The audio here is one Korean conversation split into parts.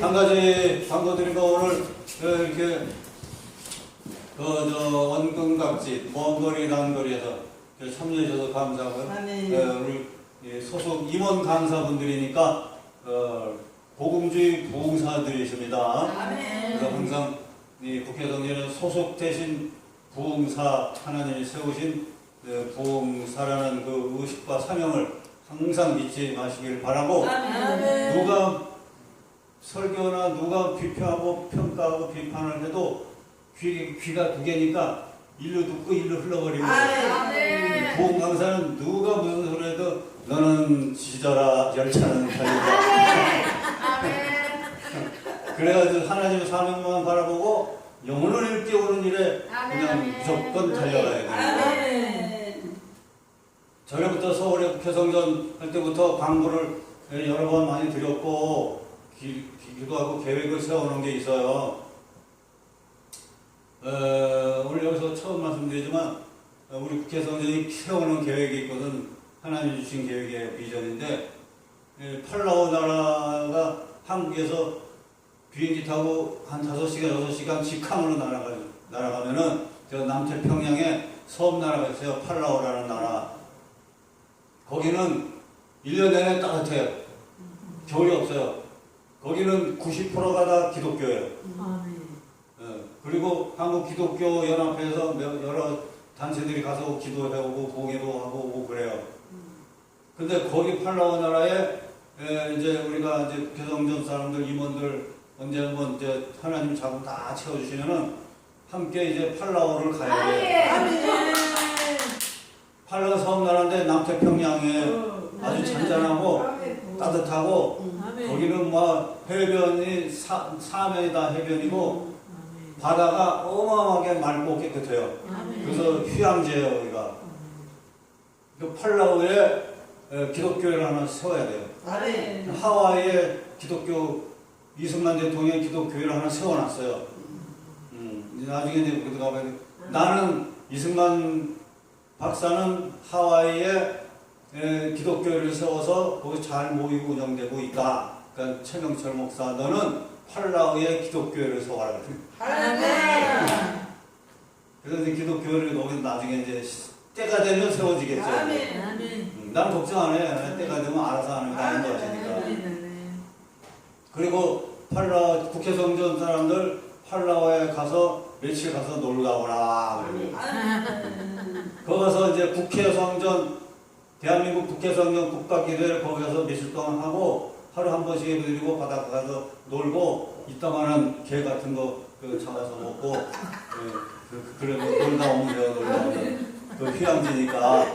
한 가지 광고드리고 오늘 그 이렇게 그저 원근각지 먼 거리 단거리에서 그 참여해 주셔서 감사하고요. 아멘. 예, 우리 이 소속 임원 강사분들이니까 어, 복음주의 부흥사들이십니다. 그래서 항상 이 국회성전에 소속되신 부흥사 하나님이 세우신 그 부흥사라는 그 의식과 사명을 항상 잊지 마시길 바라고 누가 설교나 누가 비평하고 평가하고 비판을 해도 귀, 귀가 두 개니까 일로 듣고 일로 흘러버리고. 보험 강사는 누가 무슨 소리 해도 너는 지져라 열차는 달린다 그래가지고 하나님의 사명만 바라보고 영혼을 일깨우는 일에 그냥 무조건 달려가야 돼요. 전에부터 서울에 국회성전 할 때부터 광고를 여러 번 많이 드렸고 기, 기도하고 계획을 세워놓은 게 있어요. 어, 오늘 여기서 처음 말씀드리지만 어, 우리 국회성전이 세우는 계획이 있거든 하나님 주신 계획의 비전인데 예, 팔라우 나라가 한국에서 비행기 타고 한 5시간, 6시간 직항으로 날아가, 날아가면은 저 남태평양에 섬 나라가 있어요. 팔라우라는 나라. 거기는 1년 내내 따뜻해요. 겨울이 없어요. 거기는 90%가 다 기독교예요. 예, 그리고 한국 기독교 연합회에서 몇- 여러 단체들이 가서 기도해오고 봉해도 하고 오고 그래요. 근데 거기 팔라우 나라에 예, 이제 우리가 이제 개성전 사람들 임원들 언제 한번 이제 하나님 자금 다 채워주시면은 함께 이제 팔라우를 가야 돼요. 팔라우 섬 나라인데 남태평양에 아주 잔잔하고 따뜻하고 거기는 뭐 해변이 사, 사면이 다 해변이고 바다가 어마어마하게 맑고 깨끗해요. 그래서 휴양지예요 여기가. 그 팔라우에 에, 기독교를 하나 세워야 돼요. 하와이에 기독교 이승만 대통령이 기독교회를 하나 세워놨어요. 음, 이제 나중에 이제 거기 가면 나는 이승만 박사는 하와이에 에, 기독교회를 세워서 거기 잘 모이고 운영되고 있다. 그러니까 최명철 목사 너는 팔라우에 기독교회를 세워라. 그래서 이제 기독교회를 거기 나중에 이제 시- 때가 되면 세워지겠죠. 음, 난 걱정 안 해. 때가 되면 알아서 하는 거 아닌 것이니까. 그리고 팔라 국회 성전 사람들 팔라와에 가서 며칠 가서 놀다 오라. 거기 가서 이제 국회 성전 대한민국 국회 성전 국가기도회를 거기 가서 며칠 동안 하고 하루 한 번씩 해드리고 바닷가 가서 놀고 이따가는 게 같은 거 그 잡아서 먹고 예, 그, 그래 놀다 오면 돼요 놀다 오면 그 휴양지니까.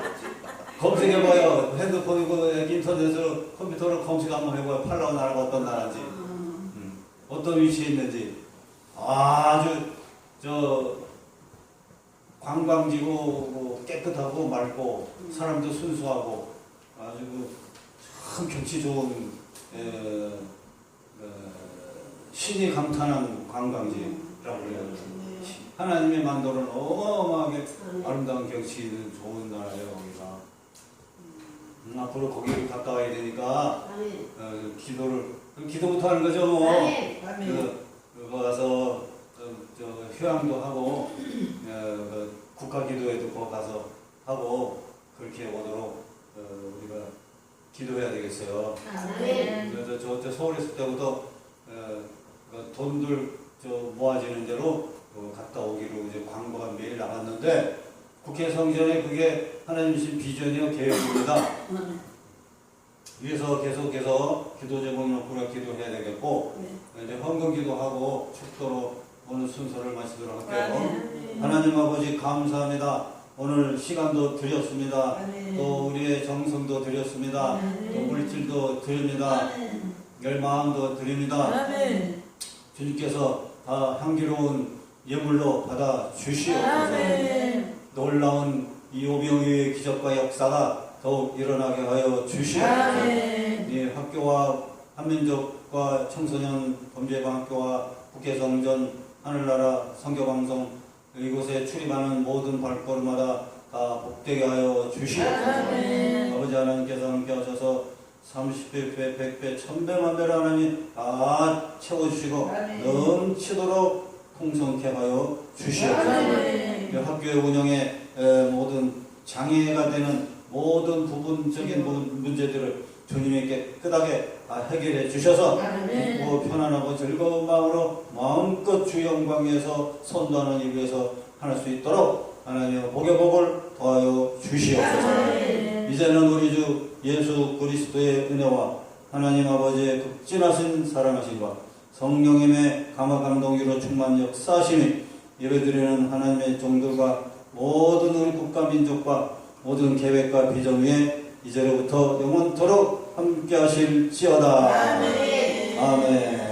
검색해봐요. 핸드폰이고 인터넷으로 컴퓨터로 검색 한번 해봐요. 팔라우 나라가 어떤 나라인지. 음, 어떤 위치에 있는지. 아주 저 관광지고 뭐 깨끗하고 맑고 사람도 순수하고 아주 그참 경치 좋은 에, 어, 신이 감탄한 관광지라고 그래요. 하나님의 만도는 어마어마하게 아름다운 경치 있는 좋은 나라예요 거기가. 음, 앞으로 거기를 갔다 와야 되니까 어, 기도를 기도부터 하는 거죠 뭐. 그, 그거 가서 저, 저 휴양도 하고 어, 그 국가기도회도 거 가서 하고 그렇게 오도록 어, 우리가 기도해야 되겠어요. 그래서 저, 저 서울에 있을 때부터 어, 그 돈들 저 모아지는 대로 어, 갔다 오기로 이제 광고가 매일 나갔는데 국회 성전에 그게 하나님 주신 비전이요 계획입니다. 위에서 계속해서 기도 제목을 구려 기도해야 되겠고 이제 헌금 기도하고 축도로 오늘 순서를 마치도록 할게요. 하나님 아버지 감사합니다. 오늘 시간도 드렸습니다. 또 우리의 정성도 드렸습니다. 또 물질도 드립니다. 열마음도 드립니다. 주님께서 다 향기로운 예물로 받아 주시옵소서. 놀라운 이 오병이의 기적과 역사가 더욱 일어나게 하여 주시옵소서. 이 학교와 한민족과 청소년 범죄방학교와 국회성전 하늘나라 선교방송 이곳에 출입하는 모든 발걸음마다 다 복되게 하여 주시옵소서. 아버지 하나님께서 함께 하셔서 30배, 100배, 1000배 만 배로 하나님 다 채워주시고 아멘. 넘치도록 풍성케 하여 주시옵소서. 학교의 운영에 에, 모든 장애가 되는 모든 부분적인 모든 문제들을 주님께 깨끗하게 다 해결해 주셔서 아멘. 기쁘고 편안하고 즐거운 마음으로 마음껏 주 영광 위해서 선도하는 일 위해서 할 수 있도록 하나님의 복의 복을 더하여 주시옵소서. 이제는 우리 주 예수 그리스도의 은혜와 하나님 아버지의 극진하신 사랑하심과 성령님의 감화 감동기로 충만 역사하심이 예배드리는 하나님의 종들과 모든 우리 국가 민족과 모든 계획과 비전 위에 이제로부터 영원토록 함께 하실지어다. 아멘. 아멘.